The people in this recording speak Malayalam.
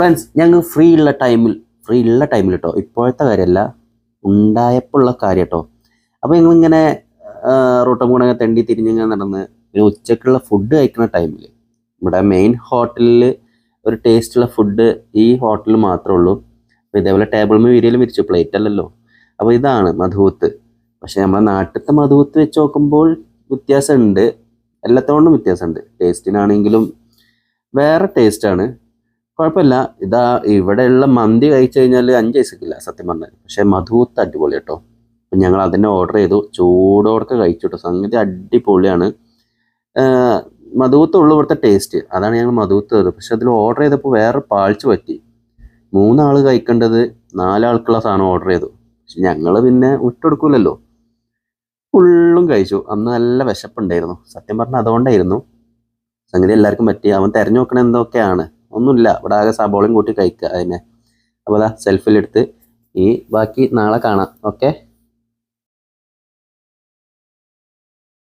ഫ്രണ്ട്സ് ഞങ്ങൾ ഫ്രീ ഉള്ള ടൈമിൽ ഫ്രീ ഉള്ള ടൈമിൽ കേട്ടോ ഇപ്പോഴത്തെ കാര്യമല്ല ഉണ്ടായപ്പോൾ ഉള്ള കാര്യം കേട്ടോ അപ്പോൾ ഞങ്ങളിങ്ങനെ റോട്ടം കൂടെ തെണ്ടി തിരിഞ്ഞിങ്ങനെ നടന്ന് പിന്നെ ഉച്ചക്കുള്ള ഫുഡ് കഴിക്കുന്ന ടൈമിൽ ഇവിടെ മെയിൻ ഹോട്ടലിൽ ഒരു ടേസ്റ്റുള്ള ഫുഡ് ഈ ഹോട്ടലിൽ മാത്രമേ ഉള്ളൂ. അപ്പോൾ ഇതേപോലെ ടേബിൾ മേ വിരിയൽ വിരിച്ചു പ്ലേറ്റ് അല്ലല്ലോ. അപ്പോൾ ഇതാണ് മധുവത്ത്. പക്ഷേ നമ്മുടെ നാട്ടിലത്തെ മധുവത്ത് വെച്ച് നോക്കുമ്പോൾ വ്യത്യാസമുണ്ട് എല്ലാത്തോണ്ടും വ്യത്യാസമുണ്ട് ടേസ്റ്റിനാണെങ്കിലും വേറെ ടേസ്റ്റാണ് കുഴപ്പമില്ല. ഇതാ ഇവിടെയുള്ള മന്തി കഴിച്ചു കഴിഞ്ഞാൽ അഞ്ച് പൈസക്കില്ല സത്യം പറഞ്ഞാൽ പക്ഷേ മധുവത്ത് അടിപൊളി കേട്ടോ. അപ്പം ഞങ്ങൾ അതിനെ ഓർഡർ ചെയ്തു. ചൂടോടൊക്കെ കഴിച്ചു കേട്ടോ. സംഗതി അടിപൊളിയാണ്. മധുവത്ത് ഉള്ളു ഇവിടുത്തെ ടേസ്റ്റ് അതാണ് ഞങ്ങൾ മധുവത്ത് ചെയ്തത് പക്ഷെ അതിൽ ഓർഡർ ചെയ്തപ്പോൾ വേറെ പാഴ്ച പറ്റി. മൂന്നാൾ കഴിക്കേണ്ടത് നാലാൾക്കുള്ള സാധനം ഓർഡർ ചെയ്തു. പക്ഷെ ഞങ്ങൾ പിന്നെ വിട്ടെടുക്കൂലല്ലോ. ഫുള്ളും കഴിച്ചു. അന്ന് നല്ല വിശപ്പുണ്ടായിരുന്നു. സത്യം പറഞ്ഞാൽ അതുകൊണ്ടായിരുന്നു. സംഗതി എല്ലാവർക്കും പറ്റി. അവൻ തിരഞ്ഞു നോക്കണ എന്തൊക്കെയാണ്? ഒന്നുമില്ല. ഇവിടെ ആകെ സബോളയും കൂട്ടി കഴിക്കുക അതിനെ. അപ്പോൾ അതാ സെൽഫിലെടുത്ത് ഈ ബാക്കി നാളെ കാണാം. ഓക്കെ